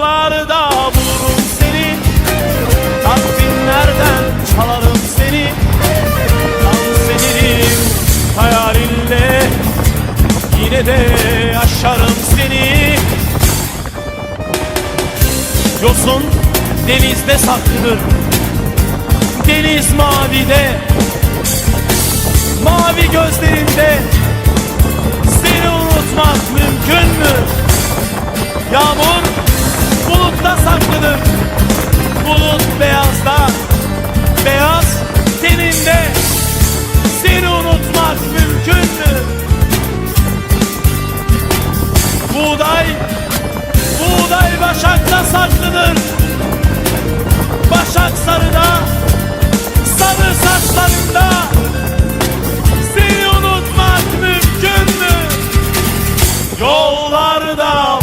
Yollarda bulurum seni. Takvimlerden çalarım seni. Dans ederim hayalinle Yine de yaşarım seni. Yosun denizde saklıdır Deniz mavide. Mavi gözlerinde. Seni unutmak mümkün mü? Yağmur Buğday, buğday başakta saklıdır. Başak sarıda, sarı saçlarında. Seni unutmak mümkün mü? Yollarda